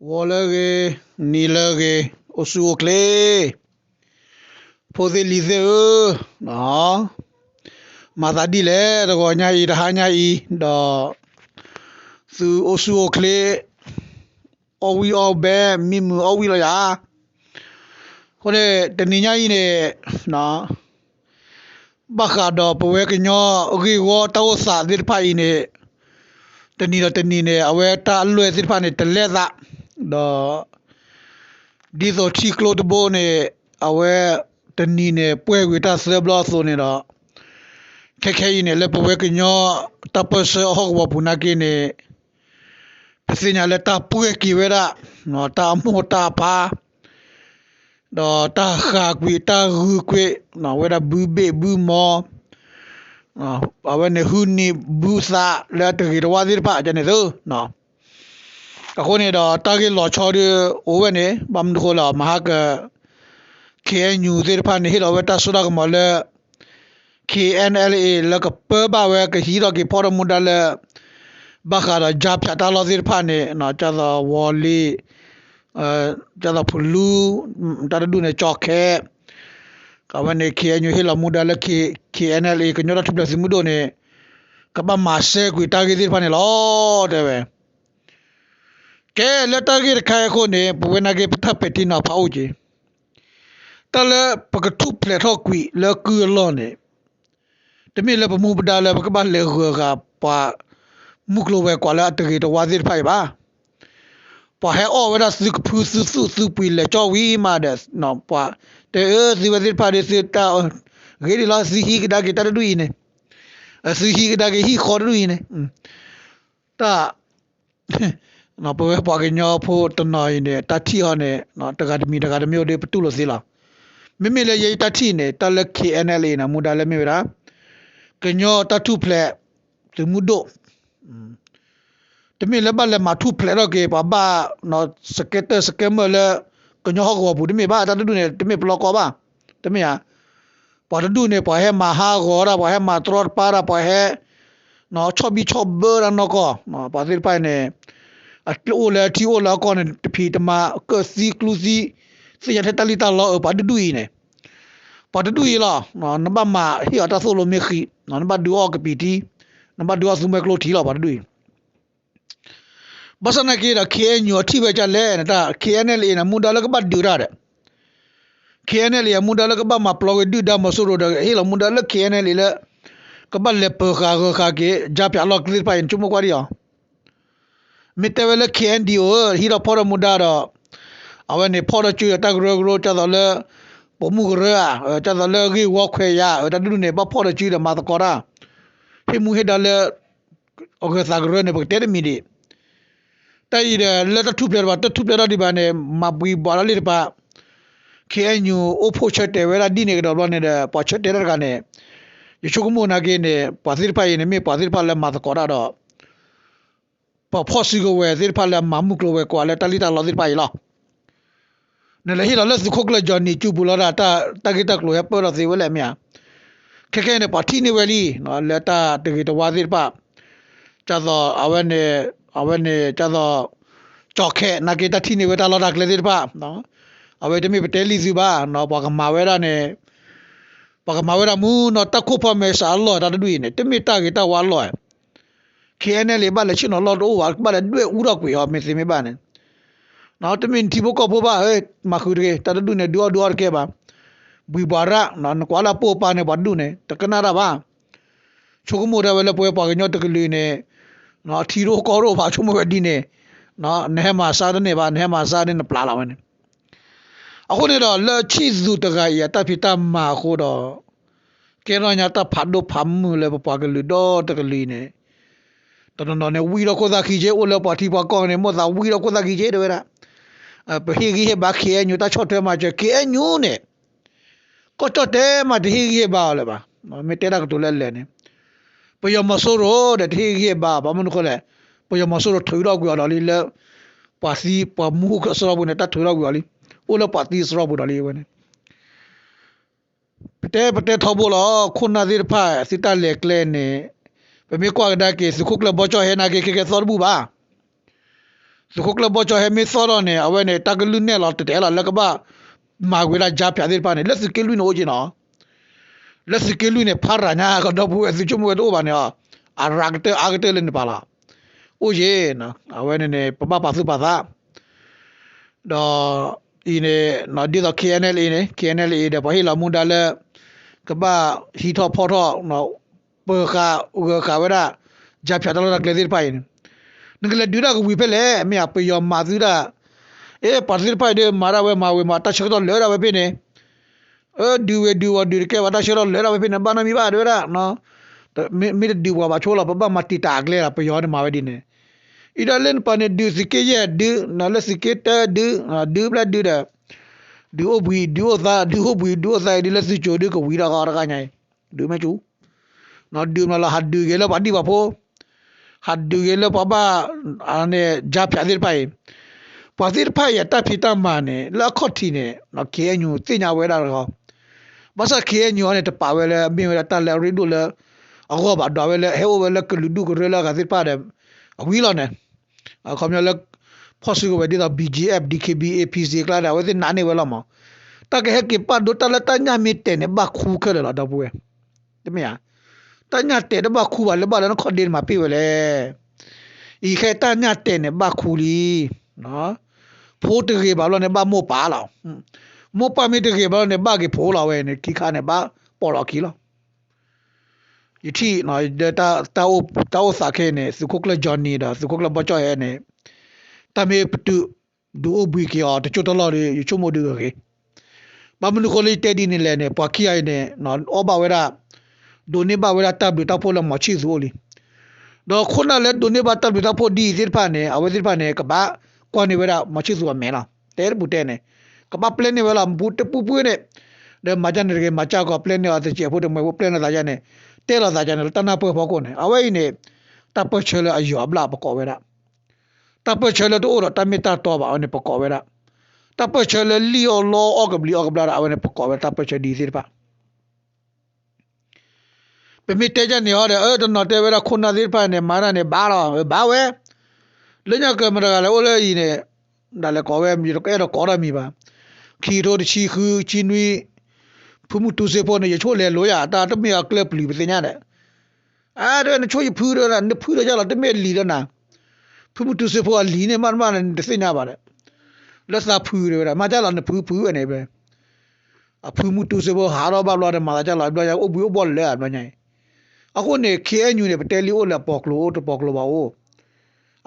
Wolere, nilere, osuokle. Poselize, no. Mazadile, the gonya i, the hanya i, the su osuokle. Owi obe, mimu owi lo ya. Kone, the ninya i ne, no. Baka do, pawe kinyo, ogi wo tau sa, dir pa i ne. တနီတော့တနီနဲ့အဝဲတာအလွယ်စစ်ဖာနဲ့တလက်သာ တော့ဒီဆိုချီကလိုတဘိုနဲ့အဝဲတနီနဲ့ပွဲဝေတာဆဘလောဆိုနေတော့ခက်ခဲနေလက်ပွဲကညောတပစဟောဘပုနာကိနေပစညာလက်တာပွဲကီဝဲတာနော်တာမောတာပါတော့တာခါကွေတာရူကွေနော်ဝဲတာဘူးဘေဘူးမော Ah, awan ne huni busa la te ri wa dir pa ja ne so no. Ako ne da ta ge lo cho de o we ne bam ko la ma ka KNU dir pa ne hi lo we ta su da ko ma le KNLA la ka pe ba we ka hi ro ki por mu da le ba ka da ja pya ta lo dir pa ne no cha da wo li အဲကျတော့ဖလူတရဒုနေချောက်ခဲကဝနေခေညူဟီလာမူဒါလခေ KNL ကညောထပလစီမူဒိုနေကပမာဆေကွီတာဂီဒီဖာနေလောတဲ့ပဲ ကဲလက်တာဂီခိုင်ခုနေပဝနာကေပထပတိနာဖောက်ကြီးတလပကထုပလက်ထောက်ကွီလကူလောနေတမီလပမူပဒါလပကပလေခေကပါမုကလိုပဲကွာလာတဂီတဝါဇစ်ဖိုင်ပါပါဟဲအော်ဝရစုကဖူးစုစုစုပီလေချောဝီမာဒက်နော်ပါတေစီဝဇစ်ပါရီစစ်တာဂေဒီလာစီဟီကဒါကေတရဒူီနေစီဟီကဒါကေဟီခေါ်ဒူီနေတာ နော်ပဝဲပါကညောဖို့တနော်နေတတိဟောနေနော်တကဒမီတကဒမျိုးတွေပတူလို့စီလားမိမိလည်းရိတ်တတိနေတလက် KNLA နမူဒါလည်းမြေရာကညောတတုဖလက်သူမှုတို့တမီလည်းဘာလည်းမထုဖလက်တော့ကေပါဘာနော်စကက်တစကမ်မလည်းကညောဟောကောဘူးတမီဘာတတူနေတမီဘလော့ကောပါတမီဟာ Pada ne pa he maha gora pa he matror para pa he no chobi chobber no ko no pa sir pa ne at o la ti o la ko ne phi tama ka si klu si si ya tali ta lo pa du yi ne pa du yi la no na ba ma hi ta so lo me khi no na ba du o ka pi ti na ba du o su me klo ti lo pa du yi ဘာစနာကေရခေညောတိပဲကြလဲနတာ KNL နမူဒါလကဘတ်ဒူရတဲ့ KNL ya muda la kaba ma plog du da ma suru da he la muda la KNL la kaba le pe kha kha kha ke ja pya lo kli pa in chumo kwa ri ya mi te wele KNDO hi ra por muda da awe ne por chu ta gro gro cha da le bo mu gro ya cha da le gi wo khwe ya da du ne ba por chu da ma ta ko ra he mu he da le o ga sa gro ne ba te mi di တိုက်ရလက်တထုပြပါတထုပြတော့ဒီပါနဲ့မပီပါလေးပါ KNU အဖို့ချက်တယ်ဝဲလာဒီနေကတော့လောနေတဲ့ပေါ်ချက်တဲ့ကနေယချုကမနာကေနေပါသစ်ဖိုင်နေမေပါသစ်ဖာလက်မသကောရတော့ ပေါ်ဖို့စီကိုဝဲသစ်ဖာလက်မမှုကလိုဝဲကွာလက်တလီတာလောသစ်ဖိုင်လားနလေဟီလာလက်စခုကလဂျန်နီချူဘူလာတာတကိတကလိုရပေါ်ရစီဝဲလက်မြခက်ခဲနေပါတီနေဝဲလီနော်လက်တာတကိတဝါသစ်ပါကျတော့အဝဲနေအဝဲနေကျတော့ကြောက်ခဲနာကေတတီနေဝဲတာလောတာကလေးသစ်ပါနော် awe temi peteli si ba no pa ka mawera ne pa ka mawera mu no ta ko pa me sa lo ta du ne temi ta ki ta wa lo kene le ba le chi no lo do wa ba le dwe u ro kwe ho me si me ba ne no temi ti bo ko bo ba e ma khu de ta du ne du du ke ba bui ba ra no ko la po pa ne ba du ne ta kana ra ba chu ko mo da we le po pa ke nyo ta ke le ne no thi ro ko ro ba chu mo we di ne no ne ma sa ne ba ne ma sa ne pla la we ne အခုနေတော့လက်ချီစုတကရတဖိတမာခိုတော့ကေရညာတဖတ်တော့ဖမ်းမှုလေပပကလူတော့တကလီနေ တနနော်နေဝီတော့ကိုသာခီချေအိုလပါတီပါကောင်းနေမောသာဝီတော့ကိုသာခီချေတော့ရအပဟီကြီးဟဘာခေညူတာချော့တဲမှာချေကေညူနေကိုချော့တဲမှာဒီဟီကြီးပါလေပါမေတဲရကတူလဲလဲနေပယမဆိုးရောတဲ့ဒီဟီကြီးပါဘာမနခေါ်လဲပယမဆိုးရောထွေတော့ကွာတော့လေပါစီပမှုကဆောဘူးနဲ့တထွေတော့ကွာလေ ola pati sro bu dali wane pete pete thobo lo khuna dir pha sita le kle ne pe me kwa da ke su khuk la bo cho he na ke ke sor bu ba su ko kla bo cho he mi so ro ne awe ne ta lu ne la te te la la ka ba ma gwe la ja pya de pa ne la su ke lu no ji no la su ke lu ne pha ra nya ka do bu e su chu mu do ba ne a a ra ka te a ka te le ne pa la o ye na awe ne ne pa pa pa su pa sa do ine na di da KNL ine KNL ide pa hi la mu da le ka ba hi tho pho tho no pe ka u ka wa da ja pya da la ka le de pa ine နကလေဒူရာကဝီဖဲလေအမေအပယောမာသူရာအေပါတိဖိုင်ဒေမာရာဝဲမာဝဲမာတချက်တော့လဲရဝဲပြနေအဲဒူဝဲဒူဝဒူကဲဝတာချက်တော့လဲရဝဲပြနေဘာနမီပါရရာနော်မီမီဒူဝဘာချိုလာပပမတီတာကလေရပယောနေမာဝဲဒီနေဣဒါလန်ပနေဒူစကေယဒူနော်လက်စကေတဒူဒူဘလဒူဒါဒူအဘီဒူသာဒူဘီဒူသာဒီလက်စချိုဒူကဝီရာကာရကညိုင်ဒူမချူ နော်ဒူမလာဟဒူကေလပါဒီပါဖို haddu gelo papa ane ja phyadir pai pasir phai ya ta phita ma ne la khothi ne no ke nyu tinya we da ro basa ke nyu ne ta pa we le mi we ta le ri du le ago ba da we le he we le klu du ko re la ga sir pa de a wi lo ne a khom ya le phosu ko we di da bgf dkb apc kla da we na ne we lo ma ta ke he ke pa do ta la ta nya mi te ne ba khu ke la da bu we de me ya တညတဲ့တဘခုပါလေဘာလဲခေါ်တယ်မှာပြေဝလေဤခဲတညတဲ့နေဘခုလီနော်ဖိုးတကေဘာလို့နေဘမို့ပါလောင်မို့ပါမီတကေဘာလို့နေဘကေဖိုးလာဝဲနေခိခါနေဘပေါ်တော့ခီလောယတိနော်ဒတာတောက်တောက်စာခဲနေစုခုကလဂျွန်နီဒါစုခုကလဘချောရဲနေတမေပတူဒူဘီကီအော်တချို့တော်တော်ရချုံမို့ဒူကေဘာမနုခိုလေးတဲဒီနေလဲနေပွားခိအိုင်နေနော်အောဘဝဲရာ ဒိုနေဘဝရတပ်ဘတာဖို့လမချီဇိုလီတော့ခုနလည်းဒိုနေဘတပ်ဘတာဖို့ဒီသစ်ဖာနေအဝသစ်ဖာနေကဘာကွာနေဝရမချီဇိုမဲလားတဲဘူတဲနေကဘာပလန်နေဝလာဘူတပူပူနေတဲ့မကြနေကမချကပလန်နေအတချေဖို့တမပလန်လာကြနေတဲလာကြနေတနာပေါ်ဖို့ကိုနေအဝိနေတပ်ပချေလအယောဘလာပကောဝရတပ်ပချေလတို့တော့တမီတာတော့ပါအောင်ပ ကောဝရတပ်ပချေလလီယောလောအောကဘလီအောကဘလာအဝနေပကောဝတပ်ပချေဒီသစ်ဖာပမိတဲကြနေရတဲ့အဲ့တော့တော့တဲဝဲခုနာသေးဖိုင်နေမာရနေဘာတော့ဘာဝဲလညကမရကလည်းအိုလေကြီးနေဒါလည်းကောဝဲမြေတော့အဲ့တော့ကောရမီပါခီရိုတချီခူချီနွီဖုမှုတူစေပေါ်နေရချို့လေလိုရတာတမေကလပ်လီပစညာတဲ့အဲ့ဒါချို့ဖူးရတာနဖူးရကြလားတမေလီရ အနေပဲအဖုမှုတူစေပေါ်ဟာတော့ဘာလို့လဲမလာကြလားပြောရအုပ်ဘူးဘောလဲအမညိုင်အခုနေ KNU နဲ့တယ်လီအိုလာပေါကလိုတပေါကလိုပါအို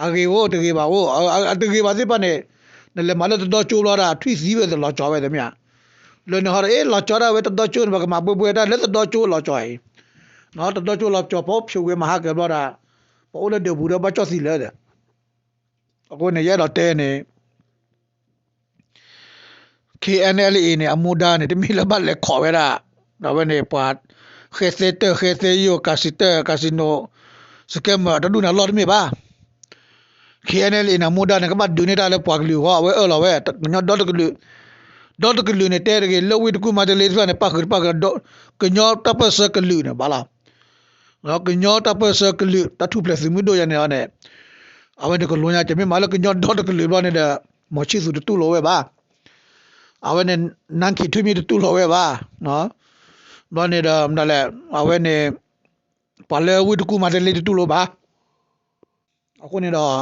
အကေဝတကေပါအိုအတကေပါစစ်ပါနဲ့လည်းမလာတော့ချိုးလာတာထွိစည်းပဲတော့ကြောပဲတမလွန်ဟောအေးလာကြောတာပဲတော့ချိုးဘကမပွေပွေတာလည်းတော့ချိုးလာကြောနော်တော့ချိုးလာကြောပေါ့ဖြူဝဲမဟာကေဘောတာပိုးလည်းဒဘူတော့ဘချောစီလဲတဲ့အခုနေရတော့တဲနေ KNLA နဲ့အမှုဒါနဲ့တမီလဘလက်ခေါ်ရတာတော့ဘယ်နေပတ် GCT GCU Casita Casino scam da du na lot me ba KNL ina muda na kaba du ne da le pwa glu ho we lo we nyo dot glu dot glu ne te ge lo wi ku ma de le fa ne pa ku pa ga do ke nyo ta pa sa glu ne ba la no ke nyo ta pa sa glu ta tu plus mu do ya ne ne awe de ko lo nya che me ma lo ke nyo dot glu ba ne da mo chi su tu lo we ba awe ne nan ki tu mi tu lo we ba no ဘာနေတော့မလဲအဝဲနေပါလေဝိတကူမတယ်လေတူလို့ပါအခုနေ တော့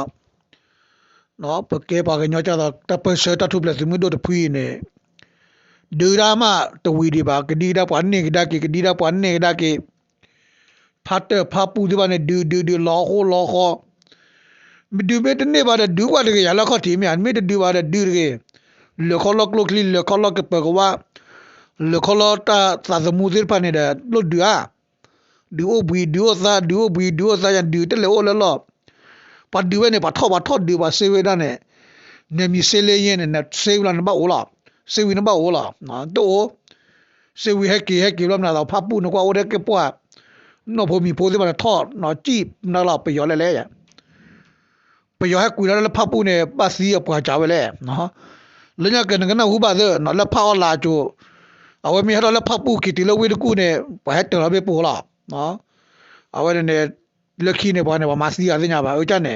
နော်ပကေပါကညချတာတပစတထုပလက်စမှုတို့တဖွေးနေဒူရာမတဝီဒီပါကဒီဒါပန်နေကဒါကကဒီဒါပန်နေကဒါကဖတ်တဖပူဒီပါနေဒူဒူဒူလောဟောလောဟောမဒူဘက်နေပါတဲ့ဒူကတကရလခတီမြန်မေတဒူပါတဲ့ဒူရကေလခလကလကလီလခလကပကဝါ le kolota sa zamuzir pane da lo dua duo bui duo sa duo bui duo sa ya du te le o le lo pa duwe ne pa tho pa tho du ba se we da ne ne mi se le yin ne na se wi la na ba o la se wi na ba o la na to se wi he ki he ki lo na da pa pu no kwa o de ke po no pho mi pho de ba tho no chi na la pe yo le le ya pe yo he ku la le pa pu ne pa si ya pa cha we le no le nya ke na na hu ba de no le pa o la jo အဝမီဟရလဖပူကီတီလဝေဒကူနေဘဟက် တရဘေပူလာနော်အဝရနေလခိနေဘာနေဘာမစီအစညာဘာဥချနေ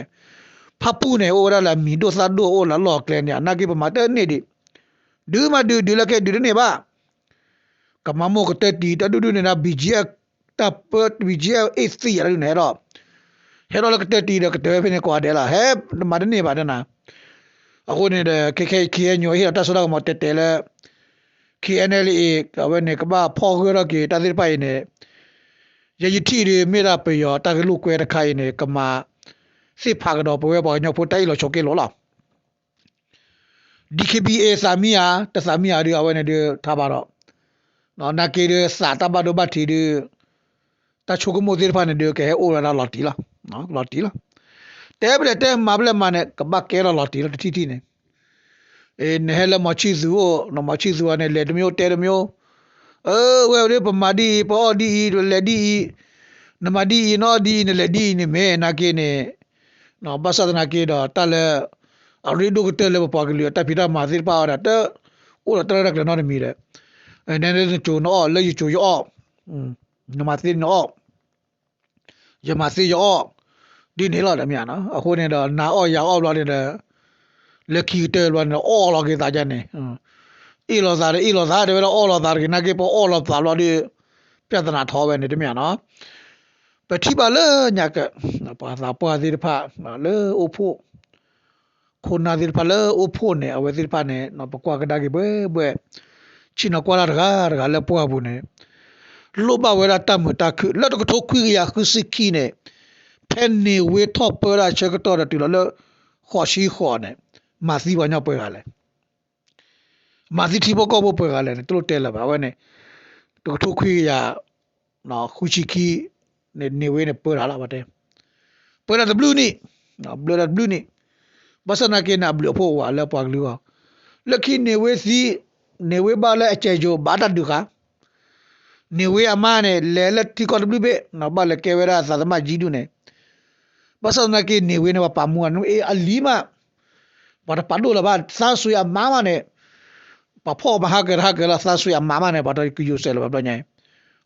ဖပူနေအိုရလာမီဒိုစာဒိုအိုလာလော့ကလန်ညာနာကိပမာတဲနေဒီဒူမဒူဒူလကေဒူနေပါကမမောကတတီတဒူဒူနေနာ BGF တပ်ပတ် BGF AC ရလူနေတော့ဟဲတော့ကတတီကတဲဖနေကွာတယ်လားဟဲမဒနေပါဒနာအခုနေတဲ့ KK ညိုဟိတဆရာမတက်တယ်လေ KNLA ကဝနေကဘာဖော်ရကေတတိပိုင်နေရယတိတွေမိရပယောတကလူကွဲတခိုင်နေကမာစစ်ဖာကတော့ဘဝပေါ်ညောဖို့တိုက်လို့ချုပ်ကေလို့လား DKBA စာမီယာတစာမီယာဒီအဝနေဒီထားပါတော့နော်နာကေရစာတဘဒဘတီဒီတချုကမိုဒီဖာနေဒီကဲအိုရလာလော်တီလားနော်လော်တီလားတဲဘလက်တဲမဘလက်မနဲ့ကဘကဲလော်တီလားတတိတိနေ အေးနဲလမချီဇူနော်မချီဇူနဲ့လေတမျိုးတဲတမျိုးအဲဝဲရပမာဒီပေါ်ဒီလေဒီနမဒီနော်ဒီနေလေဒီနေမဲနာကေနေနော်ဘာသာနာကေတော့တလဲအရီဒိုကတဲလေပကလီတပိတာမာသီပါရတဲ့ဦးရတရကလည်းနော်မီတဲ့အဲနဲနေချိုနော်လေချိုရောอืมနမသီနော်ယမသီရောဒီနေလာတယ်မြန်နော်အခုနေတော့နာအော့ရအော့လာတဲ့လ က်ခီတဲလွန်အော်လာကေတာကြနေအီလောသားအီလောသားတယ်တော့အော်လာသားကနာကေပေါ်အော်လာသားလို့ဒီပြဿနာထောပဲနေတယ်မြန်နော်ပတိပါလေညာကပါသာပွားသေးတဖလေအိုဖို့ခုနာသေးတဖလေအိုဖို့နေအဝဲသေးတဖနေနော်ပကွာကဒါကေဘဲဘဲချီနကွာလာတကားတကားလေပွားဘူးနေလောဘဝရတမတခုလက်တကထိုခွေရခုစကီနေဖန်နေဝေထော့ပရာချက်ကတော့တူလခေါ်ရှိခေါ်နေ မာစီဘာညပွဲကလည်းမာစီတီဘောကောဘောပွဲကလည်းသူတို့တဲလာပါဝဲနေတကထိုခွေရနော်ခုချီကီနေနေဝေးနေပွဲလာလာပါတယ်ပွဲလာ the blue นี่နော် blue လာ blue นี่ဘာစနာကေနာ blue ဖို့ဝါလဲပွားကလူဟာလက်ခိနေဝေးစီနေဝေးပါလဲအကျဲကျိုဘာတတူခါနေဝေးအမနဲ့လဲလက်တီကော် blue ပဲနော်ဘာလဲကေဝရာသာသမကြီးတူနေဘာစနာကေနေဝေးနေပါမူအ နအေအလီမာဘာပတ်လို့လာဘာသာဆူရမာမနဲ့ပဖောမဟာကရဟာကလာသာဆူရမာမနဲ့ဘာတော့ကယူဆဲလဘာတော့ညင်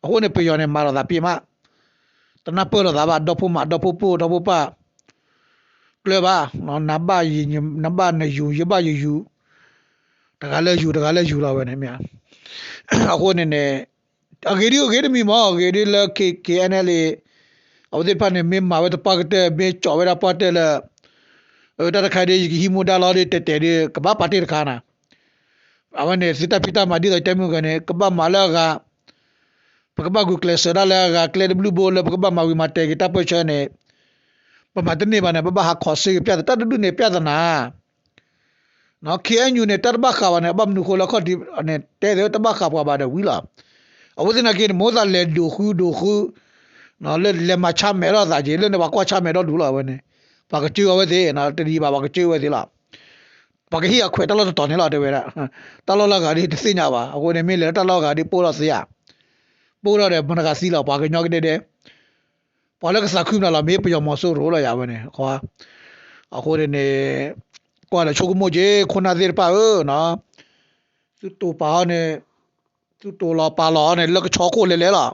အခုနေပြောနေမာလာတာပြေမတနပေါ်လာဘာတော့ဖို့မတော့ဖို့ပို့တော့ဖို့ပါကလဘာနော်နဘယနဘနယူရဘယူယူတကလည်းယူတကလည်းယူလာပဲနေမြအခုနေနေအဂေဒီအဂေဒီမီမောအဂေဒီလကေ KNL အော်ဒီဖာနေမင်းမာဝ တ်ပါကတဲ့ဘေချော်ဝရပတ်တယ်တရခါဒီဟီမိုဒါလာတဲ့တဲ့တဲ့ကဘာပါတိရခါနာအဝနဲ့စစ်တပိတမာဒီတဲ့တမျိုးကနေကဘာမာလာကပကဘာဂုကလစရာလာကကလေဘလူဘိုလပကဘာမာဝီမာတေကတပ်ပချနေပမတနေပါနဲ့ပပဟာခေါ်စီပြတတဒုနေပြဒနာနော်ခေအညူနဲ့တဘခါဝနဲ့ဘမ်နုခိုလခတိနဲ့တဲတဲ့တဘခါပွားပါတဲ့ဝီလာအဝဒနာကေမောဇာလေဒိုခူဒိုခူနော်လေလေမချမဲတော့သာကြီးလေနေပါကွာချမဲတော့ဒူလာဝဲနေ ဘာကကျွေးဝဲသေးနော်တတိပါဘာကကျွေးဝဲသေးလားဘာကဟိအခွဲတလို့တော်နေလားတဲ့ဝဲတာတလို့လာကဒီသိညာပါအခုနေမင်းလေတလို့ကဒီပို့တော့စရပို့တော့တယ်ဘဏကစီလောက်ဘာကညော့ကတဲ့တဲ့ဘာလဲကစားခုမလာမေးပြောမဆိုးရောလာရပါနဲ့ခွာအခုနေကွာလေချိုကမိုဂျေခုနာသေးပါနော်သူတူပါနဲ့သူတူလာပါလာနဲ့လက်ကချောကိုလေလေလား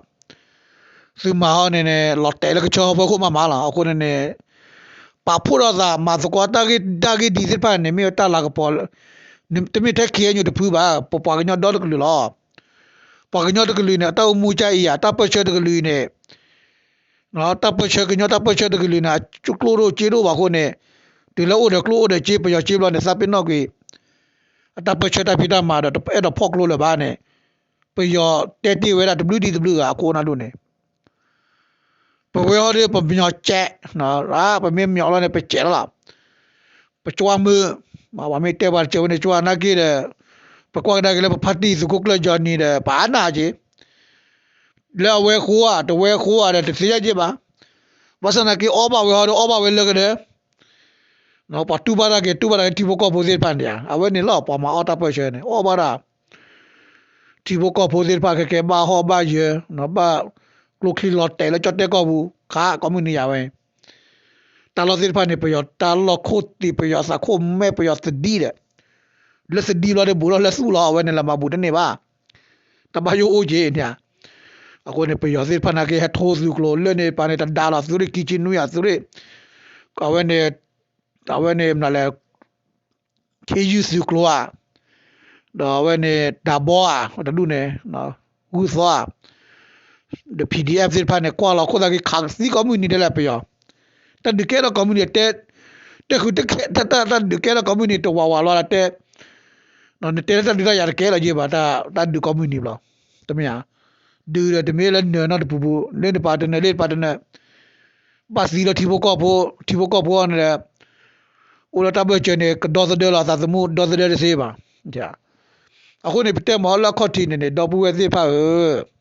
သူမဟာနဲ့လော်တဲလက်ကချောဘခုမမလာအခုနေ ပါဖူရသာမသကွာတာဂီတာဂီဒီစစ်ပါနေမီတာလာကပေါ်တမီတက်ခေညတဖူပါပပကညဒေါ်ကလူလာပကညတကလူနေတောက်မူချိုင်ရတပချက်တကလူနေနော်တပချက်ကညတပချက်တကလူနေချူကလိုရိုချီရိုပါခုနေဒီလောအိုဒကလိုအိုဒချေပယချေဘလနေစပင်းနော်ကွေအတ ပချက်တပိတာမာတော့အဲ့တော့ဖော့ကလိုလဘာနေပယောတဲတီဝဲတာ WDW ကအကိုနာလို့နေပဝေဟောဒီပပညောချက်နော်ရာပမေမြောလနဲ့ပကျဲလာပချွာမမဝမေတေဘာချဝနေချွာနာကိတဲ့ပကွာဒါကလေးပဖတ်တီစုကုကလဂျာနီတဲ့ဘာနာကြီးလဲဝဲခိုးอ่ะတဝဲခိုးอ่ะတဲ့သိရကြပါဝဆနာကိအောဘဝဲဟောအောဘဝဲလကတဲ့နော်ပတူဘာဒါကေတူဘာဒါတီဘကောပိုဇေပန်တျာအဝဲနေလောပေါ်မှာအော်တာပွဲချဲနေအောဘာဒါတီဘကောပိုဇေပါကေကေဘာဟောဘာယေနော်ဘာ ကလုခီလော်တဲလချတ်တဲကောဘူးခါကွန်မြူနီယာဝဲတာလောစီဖာနေပယောတာလောခိုတီပယောစာခိုမဲပယောစဒီတဲ့လက်စဒီလောတဲ့ဘူလောလက်ဆူလောဝဲနေလာမဘူးတနေပါတဘယိုအိုဂျေညာအခုနေပယောစီဖာနာကေဟထိုးစုကလောလဲနေပါနေတာဒါလာသူရကီချီနူယာသူရကဝဲနေဒါဝဲနေမနာလဲ KU စုကလောဒါဝဲနေဒါဘောอ่ะဒါလူနေနော်ဂူသော the PDF စစ်ဖာနေကွာလာခိုဒါကခါစီ community လဲပြောတဒကေရ community တက်ခုတက်တတတဒကေရ community ဝါဝါလာတဲ့နော်တဲ့တဲ့ဒီရရကဲလာကြီးပါတာတဒ community ဘလားတမယာဒူရတမေလနော်နော်ပူပူလေပါတနေလေပါတနေပါစီလတီဘကောဖိုတီဘကောဖိုနဲ့ Ula tabe chene ke dosa de la sa mu dosa de se ba. Ja. အခုနေပြတဲ့မော်လာခေါတီနေနေတော့ဘူးဝဲသေးဖာခုနာသေးဖာနော်ပဘတ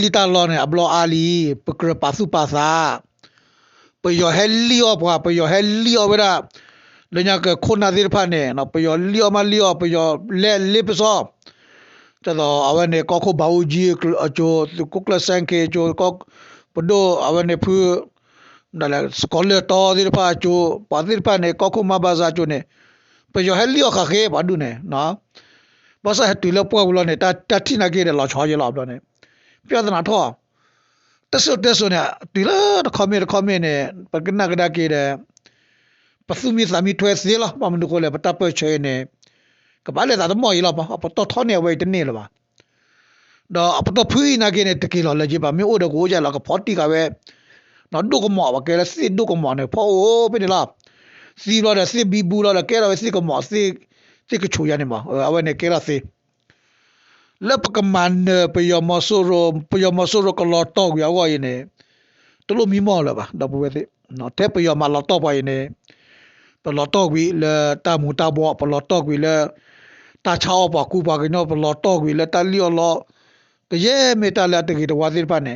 လီတာလောနေအဘလောအာလီပကရပါစုပါစာပယောဟဲလီယောဘွာပယောဟဲလီယောဝရလညာကခုနာသေးဖာနေနော်ပယောလီယောမလီယောပယောလဲလိပစောတော့အဝနေကောခုဘာဝကြီးအချိုကုက လဆန်ကေချိုကောပဒိုအဝနေဖူဒါလည်းစကောလေတော်ဒီပါချိုပါဒီပါနေကောခုမဘာဇာချိုနေပယောဟဲလီယောခခေဘာဒုနေနော်ဘာသာဟတူလပွားဘူးလို့နေတာတတိနာကေလောချောရလောက်တော့နေပြဿနာတော့တဆတဆနေဒီလာခမေခမေနေပကနာကဒါကေတဲ့ပစုမီသမီထွဲစီလာဘာမနုကိုလေပတပချေနေကဘာလေသာမော်ရလောက်ပါပတော့ထောနေဝဲတနေလပါတော့အပတော့ဖူးနာကေနေတကေလောလေကြီးပါမြို့အိုတကိုကြလောက40ကပဲနော်ဒုကမောပါကဲစစ်ဒုကမောနေဖောပြနေလားစီလောတဲ့စစ်ဘီဘူးလောတဲ့ကဲတော့စစ်ကမောစစ် စစ်ကချူရနေမှာအဝဲနေကဲရစစ်လက်ပကမန်ပယောမဆိုရပယောမဆိုရကလောတော့ရဝရနေတလို့မီမောလာပါတော့ဘယ်သိနော်တဲ့ပယောမလောတော့ပါရနေပလောတော့ဝီလေတာမူတာဘောပလောတော့ဝီလေတာချောပါကူပါကနောပလောတော့ဝီလေတာလီယောလောကရဲမေတာလာတကီတဝါစီပါနေ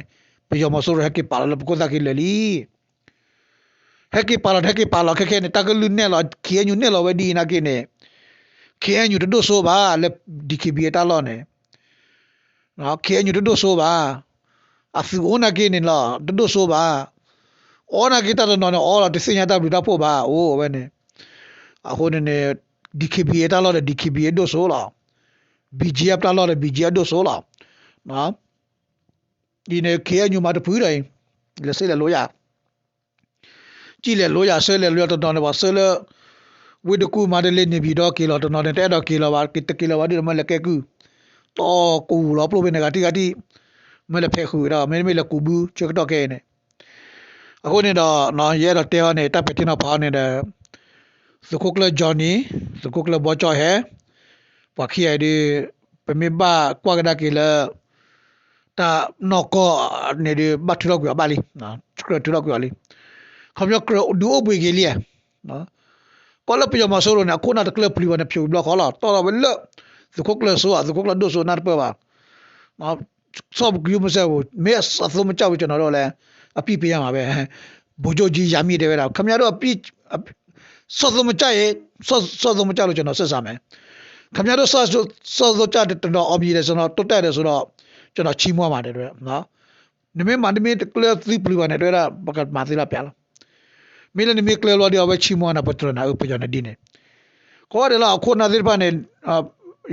Pero masuk heki pala la pukul tak leli. Heki pala heki pala keke ne tak lu ne la kia nyu ne la wedi na ke ne. Kia nyu do so ba le dikibi ta lo ne. Na kia nyu do so ba. Asu ona ke ne la do so ba. Ona ke ta no no ola de sinya ta bu ta po ba. O we ne. A ho ne ne dikibi ta lo de dikibi do so la. BGF တာလို့ BGF တို့ဆိုလားနော်ဒီနေ့ KNU မှာတပူးတိုင်းလက်စိတ်လက်လို့ရကြည့်လက်လို့ရဆဲလက်လို့တော်တော်ပါဆဲလက် ဝိတကူမာဒလေးနေပြီးတော့ကီလိုတော်တော်တဲ့တော့ကီလိုပါကီတကီလိုပါဒီမလက်ကကူတော့ကူလောပလိုဘင်းကတိကတိမလက်ဖက်ခူတော့မင်းမလက်ကူဘူးချက်တော့ကဲနေအခုနေတော့နော်ရဲတော့တဲဟောနေတပ်ပတင်တော့ဖောင်းနေတယ်စကုကလဂျော်နီစကုကလဘောချောဟဲပခီအိုင်ဒီပမေဘာကွာကဒါကီလာတာနော်ကောနေဒီဘတ်ထလောက်ကွာပါလီနော်စကရထလောက်ကွာလီခမရကရဒူအဘွေကြီးလီနော် ကောလပြမဆိုးလို့နခုနတကလပလီဝနဖြူဘလောက်ခေါ်လာတော်တော်ပဲလသခုကလဆိုအသခုကလဒိုဆိုနာပပါနော်ဆော့ကူမဆဲဘူးမဲအသုံးမကြောက်ကျွန်တော်တို့လည်းအပြစ်ပေးရမှာပဲဘိုးချုပ်ကြီးရမိတယ်ပဲလားခမရတို့အပြစ်ဆော့သုံးမကြိုက်ဆော့ဆော့သုံးမကြောက်လို့ကျွန်တော်ဆက်စားမယ်ခမရတို့ဆော့ဆော့သုံးကြတဲ့တော်အပြည့်တယ်ဆိုတော့တွတ်တက်တယ်ဆိုတော့ကျွန်တော်ချီးမွမ်းပါတယ်တွေ့နော်နိမေမန္တမေကလသီပလီဝနဲ့တွေ့တာဘကမာသီလာပြလာ မီလနိမေကလလောဒီအဝချီးမွမ်းတာပထနာဥပကြနေဒီနေခေါ်တယ်လားခုနာသီပါနေ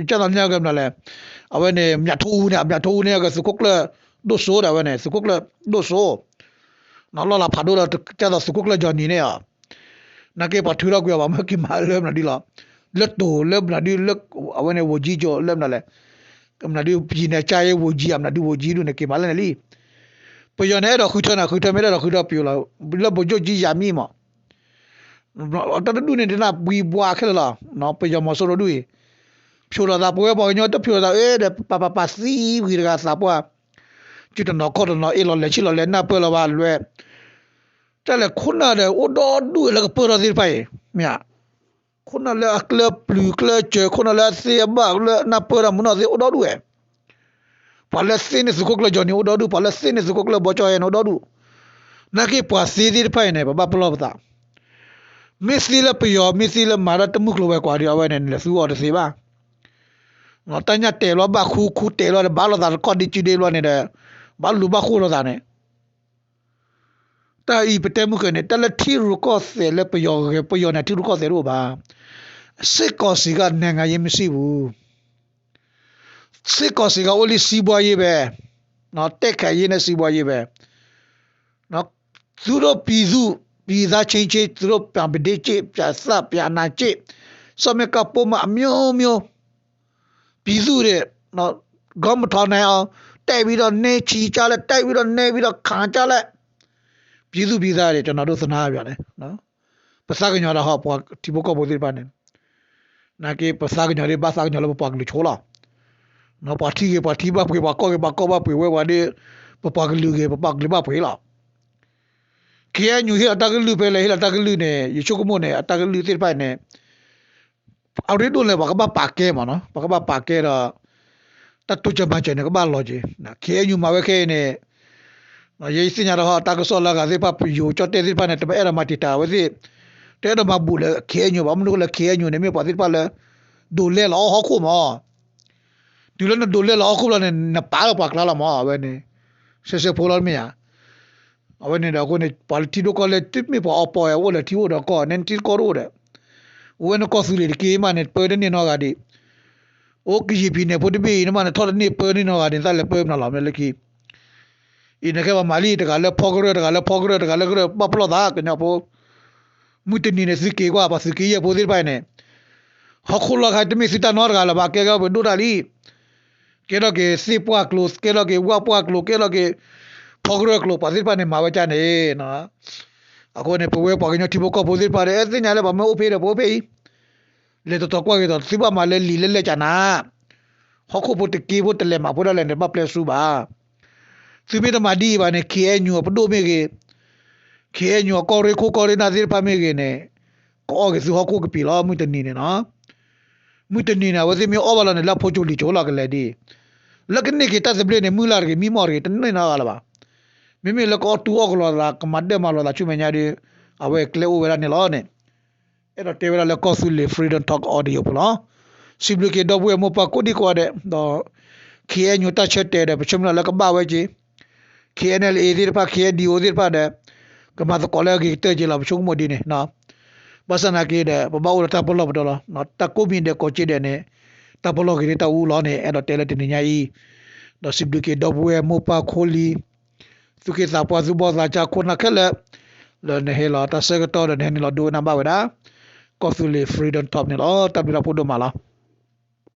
ကျန်တော်ညကမလဲအဝနေမြတ်ထိုးနေမြတ်ထိုးနေကစကုကလဒိုဆိုးတာဝနေစကုကလဒိုဆိုးနော်လာဖာဒိုလာကျန်တော်စကုကလဂျန်နီနေอ่ะနကေပထူရကွာမကိမာလဲမနာဒီလားလက်တိုလက်မနာဒီလက်အဝနေဝကြီးကျော်လက်မနာလဲ amna du pina chaye wo ji amna du wo ji du ne ke mala ne li po yo ne ro khu thona khu thome ro khu do pyo la lo bo jo ji ya mi mo ta du ne na bui bwa khe la no po yo mo so ro du e ဖြိုလာတာပွဲပေါ်ညတော့ဖြိုလာအေးတဲ့ပပပစီဝီရကစားပွားကျွတ်တော့ခေါ်တော့အေးလောလက်ချီလောလက်နာပွဲလောပါလွဲတက်လေခုနတဲ့အိုတော်ဒူလည်းပေါ်ရသေးပိုင်မြခုနလည်းအကလပလူကလချေခုနလည်းစေဘာလည်းနပရမနာစေအတော်ဒူရဲ့ ပါလက်စင်းစကုကလဂျော်နီအတော်ဒူပါလက်စင်းစကုကလဘောချောရဲ့အတော်ဒူနာကေပွာစီဒီဖိုင်နေဘာပလောပတာမစ္စလီလပယောမစ္စလီလမာရတမှုကလဝဲကွာဒီအဝဲနေလေစူအော်တစေပါငါတညတဲလောဘခုခုတဲလောဘာလောတာကော်ဒီချီဒေလောနေတဲ့ဘာလူဘခုလောတာနေတာဤပတဲမှုကနေတလက်ထီရကော့ဆဲလေပယောပယောနေထီရကော့ဆဲရောပါစစ်ကောစီကနိုင်ငံရေးမရှိဘူး စစ်ကောစီကအိုလီစီးပွားရေးပဲနော်တက်ခါရေးနဲ့စီးပွားရေးပဲနော်သူတို့ပြည်စုပြည်သားချင်းချင်းသူတို့ပြန်ပဒေချေပြဆပ်ပြန်နာချေစမကပုံမအမျိုးမျိုးပြည်စုတဲ့နော်ဂေါမထောင်းနိုင်အောင်တိုက်ပြီးတော့နေချီကြလဲတိုက်ပြီးတော့နေပြီးတော့ခံကြလဲပြည်စုပြည်သားတွေကျွန်တော်တို့သနာရပြန်တယ်နော်ပစကညောတော့ဟောပွားဒီဘကောဘိုဒီပါနေနာကေပစကညောတွေပစကညောလည်းပွားကလေးချိုးလာ နော်ပါတီကေပါတီပါပွေပါကောကေပါကောပါပွေဝဲဝါဒီပပကလူကေပပကလေးပါပွေလာ KNU ဟိအတကလူပဲလေဟိအတကလူနဲ့ယေချိုကမိုနဲ့အတကလူတိပိုင်နဲ့အော်ရီဒိုလေဘာကဘာပါကဲမနော်ဘာကဘာပါကဲတော့တတူချမချေနေကဘာလောဂျီနာ KNU မှာဝဲခဲနေနော်ယေစညာတော့တကဆောလာကဇေပပယူချတဲ့ဒီပါနဲ့တပဲအဲ့ရမတီတာဝစီတဲ့တော့မဘူးလေ KNU ဘာမလို့လေ KNU နေမြေပါတိပါလေဒိုလေလောဟခုမော ဒီလိုနဲ့ဒိုလေလောခုလာနဲ့နပါတော့ပါကလာလာမောဝဲနေဆက်ဆက်ဖိုးလာမရ အဝနေတော့ကိုနေပါတီဒိုကလည်းတစ်မီပေါ်အပေါ်ရဝለတီဝတော့ကောနန်တီကောရိုတဲ့ဝနကောဆူလီကေမနဲ့ပေါ်တဲ့နေတော့ကဒီโอကီပီနေပိုတပီနမနဲ့ထော်နေပေါ်နေတော့ကဒီတက်လည်းပေါ်မလာမလဲခီအင်းကေဘာမာလီတကလည်းဖောကရတကလည်းဖောကရတကလည်းကပပလောဒါကညပိုမူတနီနေစကေကွာပါစကေရပိုဒီပိုင်နေဟခုလာခတ်မီစတာနော်ကလည်းဘာကေကဘဒူဒါလီ ကေတော့ကေစီပွားကလော့ကေတော့ကေဝါပွားကလော့ကေတော့ကေဖောက်ရက်လို့ပါစစ်ပါနေမှာပဲကြနေနော်အခုနေပွဲပေါ်ကညတိဘကပိုစစ်ပါတယ်အဲ့ဒီညာလည်းဗမောဖေးတယ်ပိုဖေးလေတော့တော့ကွာကတော့စစ်ပါမှာလည်းလီလဲလဲကြနာဟောခုပိုတကီပိုတလဲမှာပိုတလဲနေမပလက်စုပါသူမေတမဒီပါနေ KNU ပဒိုမေကေ KNU ကော်ရီခိုကော်ရီနာစစ်ပါမေကေနေကောကစုဟောခုကပီလာမှုတနေနေနော် မှုတနေနေဝစီမြေအော်ဘလာနေလာဖိုချိုလီချိုလာကလေးဒီလကနေကေတတ်စပလေနေမူလာကေမီမော်ကေတနေနာလာပါမိမိလကောတူအောကလောလာကမတ်တယ်မလောလာချုမညာဒီအဝဲကလေဝဲလာနေလောနေအဲ့တော့တေဝလာလကောဆူလီ freedom talk audio ပလားစီဘလကေတော့ဘွေမပကိုဒီကွာတဲ့တော့ KNU တချက်တဲ့တဲ့ပချုမလာကဘာဝဲကြီး KNL အေဒီပါ KND အိုဒီပါတဲ့ကမတ်ကောလေကြီးတဲ့ကြီးလာပချုမဒီနေနော် ဘာစနာကေတဲ့ဘဘောရတာပလောပတော်နော်တကုမင်းတဲ့ကိုချစ်တဲ့နေတပလောကြီးတဦးလောနေအဲ့တော့တဲလက်တင်ညာကြီးတော့စီဘလကေတော့ဘွေမပခိုလီ tu ke sa pa su bo sa cha khona khele le ne he la ta se ga to ne ni la do na ba wa da ko su le freedom top ni lo ta bi la photo ma la